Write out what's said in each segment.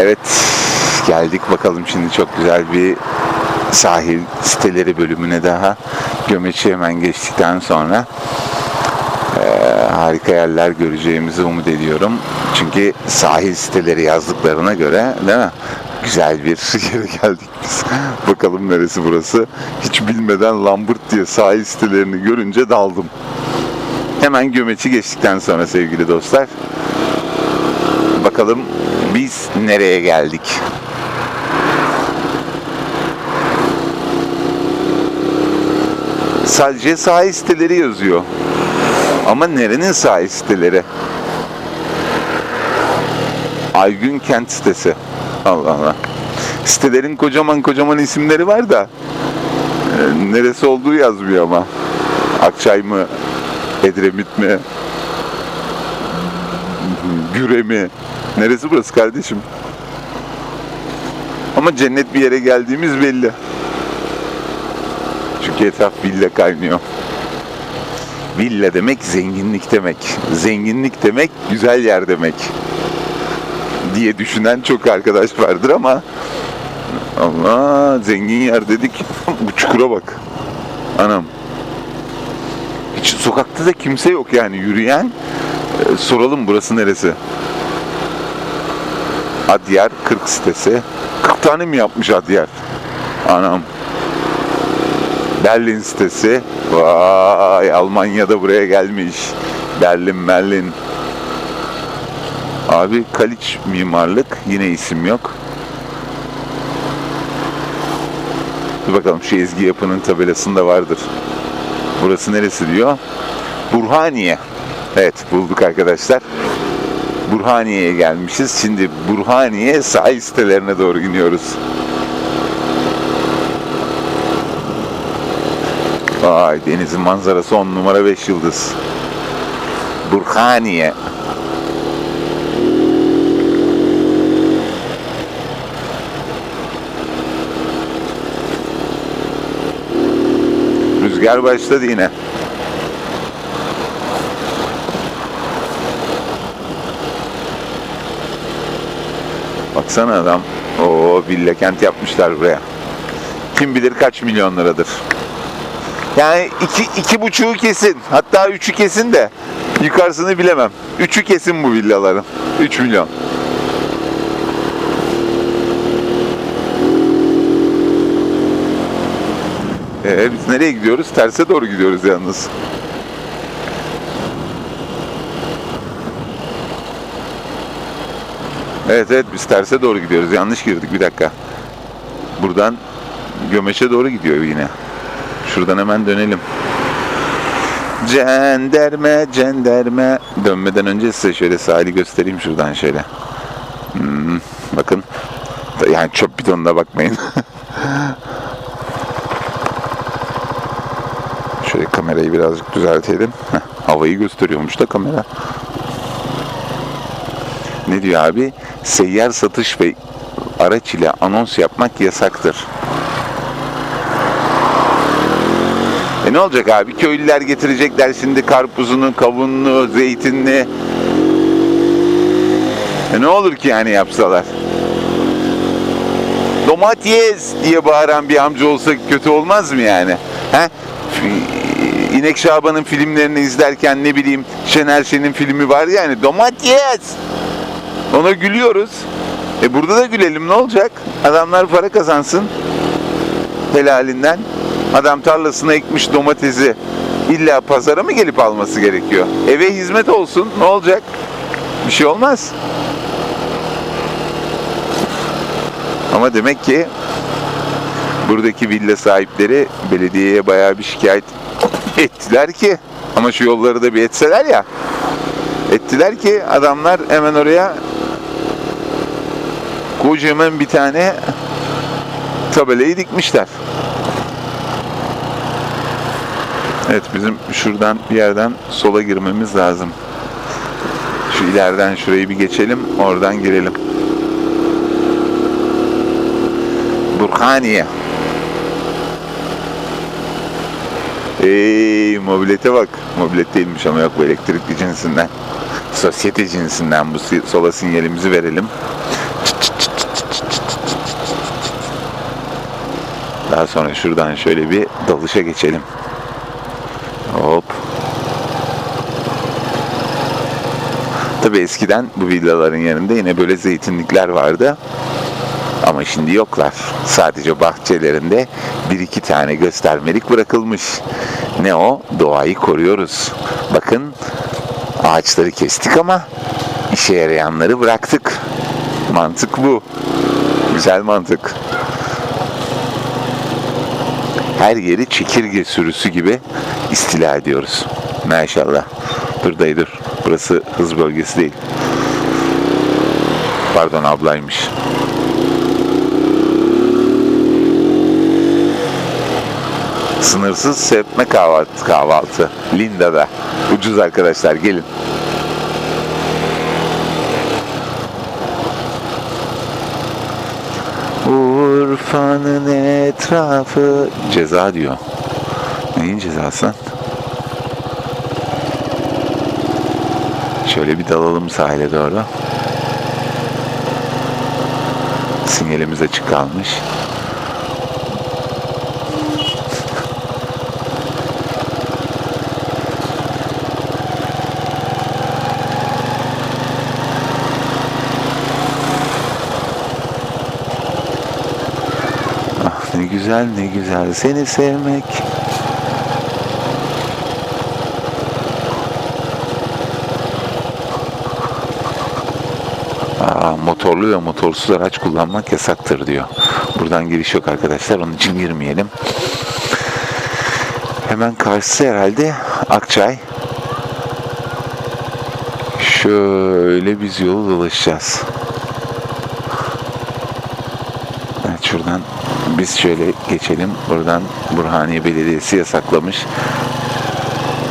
Evet geldik bakalım şimdi çok güzel bir sahil siteleri bölümüne daha. Gömeç'i hemen geçtikten sonra eee, harika yerler göreceğimizi umut ediyorum. Çünkü sahil siteleri yazdıklarına göre değil mi? Güzel bir yere geldik biz. Bakalım neresi burası. Hiç bilmeden Lambert diye sahil sitelerini görünce daldım. Hemen Gömeç'i geçtikten sonra sevgili dostlar. Bakalım biz nereye geldik? Sadece sahil siteleri yazıyor. Ama nerenin sahil siteleri? Aygün Kent sitesi. Allah Allah. Sitelerin kocaman kocaman isimleri var da e, neresi olduğu yazmıyor ama. Akçay mı? Edremit mi? Güre mi? Neresi burası kardeşim? Ama cennet bir yere geldiğimiz belli. Çünkü etraf villa kaynıyor. Villa demek zenginlik demek. Zenginlik demek güzel yer demek. Diye düşünen çok arkadaş vardır ama Allah zengin yer dedik. Bu çukura bak. Anam. Hiç sokakta da kimse yok yani yürüyen. Ee, soralım burası neresi? Adyar 40 sitesi. 40 tane mi yapmış Adyar? Anam. Berlin sitesi. Vay Almanya'da buraya gelmiş. Berlin Berlin. Abi Kaliç mimarlık. Yine isim yok. Dur bakalım şu ezgi yapının tabelasında vardır. Burası neresi diyor? Burhaniye. Evet bulduk arkadaşlar. Burhaniye'ye gelmişiz. Şimdi Burhaniye sahil sitelerine doğru iniyoruz. Vay denizin manzarası 10 numara 5 yıldız. Burhaniye. Rüzgar başladı yine. Baksana adam. O villa kent yapmışlar buraya. Kim bilir kaç milyon liradır. Yani iki, iki buçuğu kesin. Hatta üçü kesin de yukarısını bilemem. Üçü kesin bu villaların. 3 milyon. Ee, biz nereye gidiyoruz? Terse doğru gidiyoruz yalnız. Evet evet biz terse doğru gidiyoruz. Yanlış girdik bir dakika. Buradan Gömeç'e doğru gidiyor yine. Şuradan hemen dönelim. Cenderme, cenderme. Dönmeden önce size şöyle sahili göstereyim şuradan şöyle. Hmm, bakın. Yani çöp bidonuna bakmayın. şöyle kamerayı birazcık düzeltelim. Heh, havayı gösteriyormuş da kamera. Ne diyor abi? Seyyar satış ve araç ile anons yapmak yasaktır. E ne olacak abi? Köylüler getirecekler şimdi karpuzunu, kavununu, zeytinini. E ne olur ki yani yapsalar? Domates diye bağıran bir amca olsa kötü olmaz mı yani? He? İnek Şaban'ın filmlerini izlerken ne bileyim Şener Şen'in filmi var ya hani domates. Ona gülüyoruz. E burada da gülelim ne olacak? Adamlar para kazansın. Helalinden. Adam tarlasına ekmiş domatesi. İlla pazara mı gelip alması gerekiyor? Eve hizmet olsun. Ne olacak? Bir şey olmaz. Ama demek ki buradaki villa sahipleri belediyeye bayağı bir şikayet ettiler ki ama şu yolları da bir etseler ya ettiler ki adamlar hemen oraya kocaman bir tane tabelayı dikmişler. Evet bizim şuradan bir yerden sola girmemiz lazım. Şu ileriden şurayı bir geçelim, oradan girelim. Burhaniye. Ey mobilete bak. Mobilet değilmiş ama yok bu elektrikli cinsinden. Sosyete cinsinden bu sola sinyalimizi verelim. Daha sonra şuradan şöyle bir dalışa geçelim. Hop. Tabii eskiden bu villaların yanında yine böyle zeytinlikler vardı. Ama şimdi yoklar. Sadece bahçelerinde bir iki tane göstermelik bırakılmış. Ne o? Doğayı koruyoruz. Bakın ağaçları kestik ama işe yarayanları bıraktık. Mantık bu. Güzel mantık. Her yeri çekirge sürüsü gibi istila ediyoruz. Maşallah. Dur dur. Burası hız bölgesi değil. Pardon ablaymış. Sınırsız sepme kahvaltı, kahvaltı. Linda'da. Ucuz arkadaşlar gelin. Urfa'nın etrafı ceza diyor. Neyin cezası? Şöyle bir dalalım sahile doğru. Sinyalimiz açık kalmış. Ne güzel ne güzel seni sevmek. Aa, motorlu ve motorsuz araç kullanmak yasaktır diyor. Buradan giriş yok arkadaşlar. Onun için girmeyelim. Hemen karşısı herhalde Akçay. Şöyle biz yolu dolaşacağız. Evet şuradan biz şöyle geçelim. Buradan Burhaniye Belediyesi yasaklamış.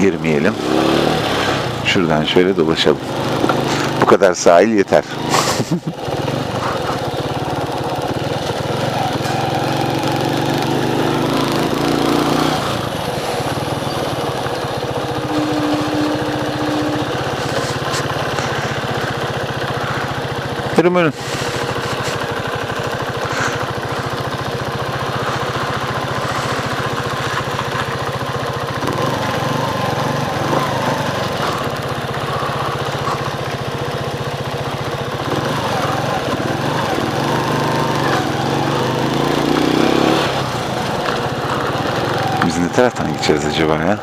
Girmeyelim. Şuradan şöyle dolaşalım. Bu kadar sahil yeter. Yürüm ne taraftan gideceğiz acaba ya?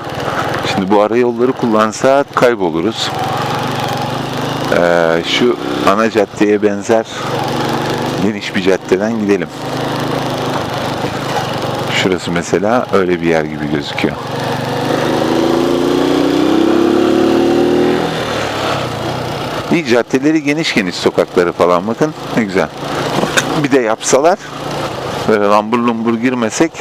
Şimdi bu ara yolları kullansak kayboluruz. Ee, şu ana caddeye benzer geniş bir caddeden gidelim. Şurası mesela öyle bir yer gibi gözüküyor. İyi caddeleri geniş geniş sokakları falan bakın ne güzel. Bir de yapsalar böyle lambur lumbur girmesek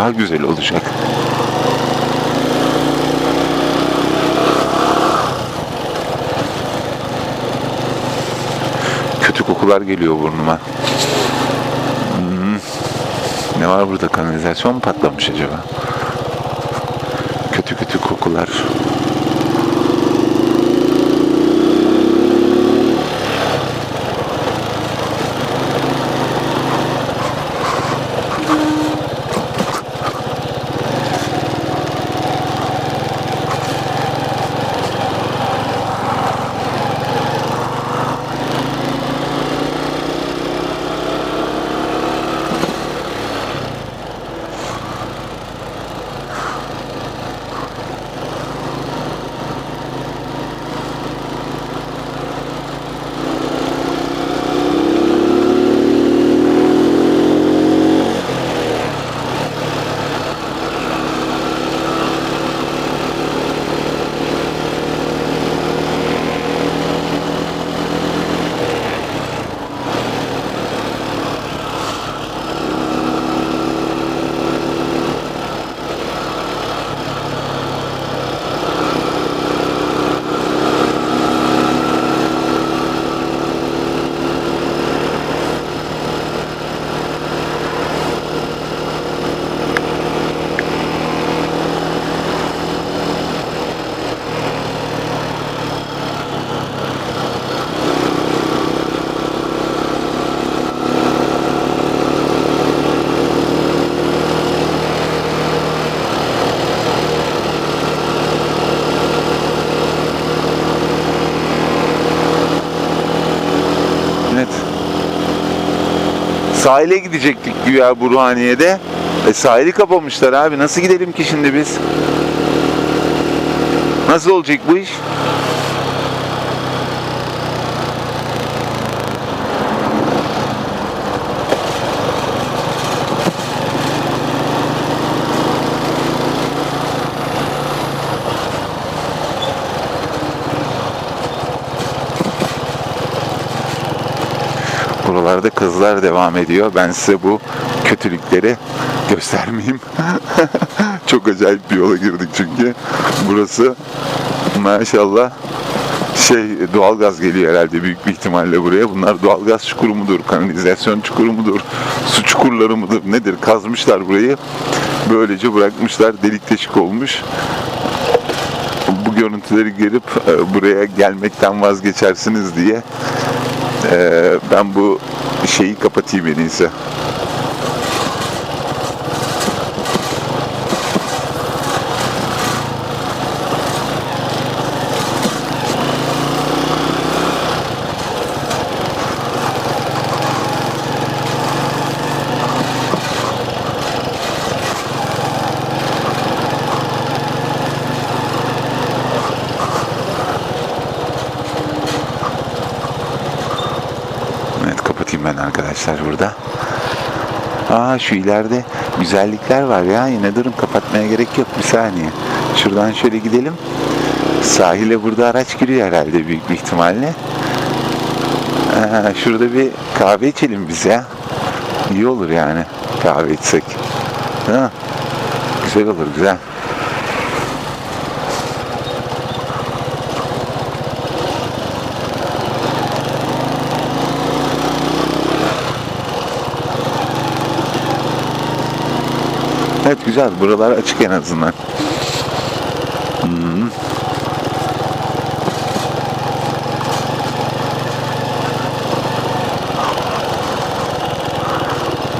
daha güzel olacak. Kötü kokular geliyor burnuma. Hmm. Ne var burada kanalizasyon mu patlamış acaba? Kötü kötü kokular. Sahile gidecektik güya Burhaniye'de. E sahili kapamışlar abi. Nasıl gidelim ki şimdi biz? Nasıl olacak bu iş? Buralarda kızlar devam ediyor. Ben size bu kötülükleri göstermeyeyim. Çok acayip bir yola girdik çünkü. Burası maşallah şey doğalgaz geliyor herhalde büyük bir ihtimalle buraya. Bunlar doğalgaz çukuru mudur, kanalizasyon çukuru mudur, su çukurları mıdır nedir? Kazmışlar burayı. Böylece bırakmışlar. Delik deşik olmuş. Bu görüntüleri görüp e, buraya gelmekten vazgeçersiniz diye ee, ben bu şeyi kapatayım en iyisi. Evet kapatayım ben arkadaşlar burada. Aa şu ileride güzellikler var ya. Yine durun kapatmaya gerek yok bir saniye. Şuradan şöyle gidelim. Sahile burada araç giriyor herhalde büyük bir ihtimalle. Aa, şurada bir kahve içelim biz ya. İyi olur yani kahve içsek. Ha? Güzel olur güzel. Evet güzel. Buralar açık en azından. Hmm.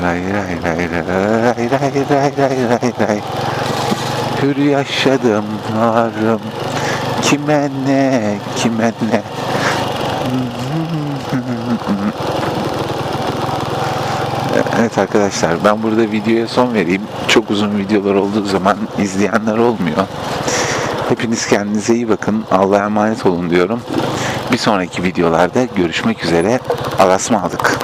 Ray ray ray ray ray ray ray ray ray Hür yaşadım varım Kime ne kime ne Evet arkadaşlar ben burada videoya son vereyim. Çok uzun videolar olduğu zaman izleyenler olmuyor. Hepiniz kendinize iyi bakın. Allah'a emanet olun diyorum. Bir sonraki videolarda görüşmek üzere. Alasma aldık.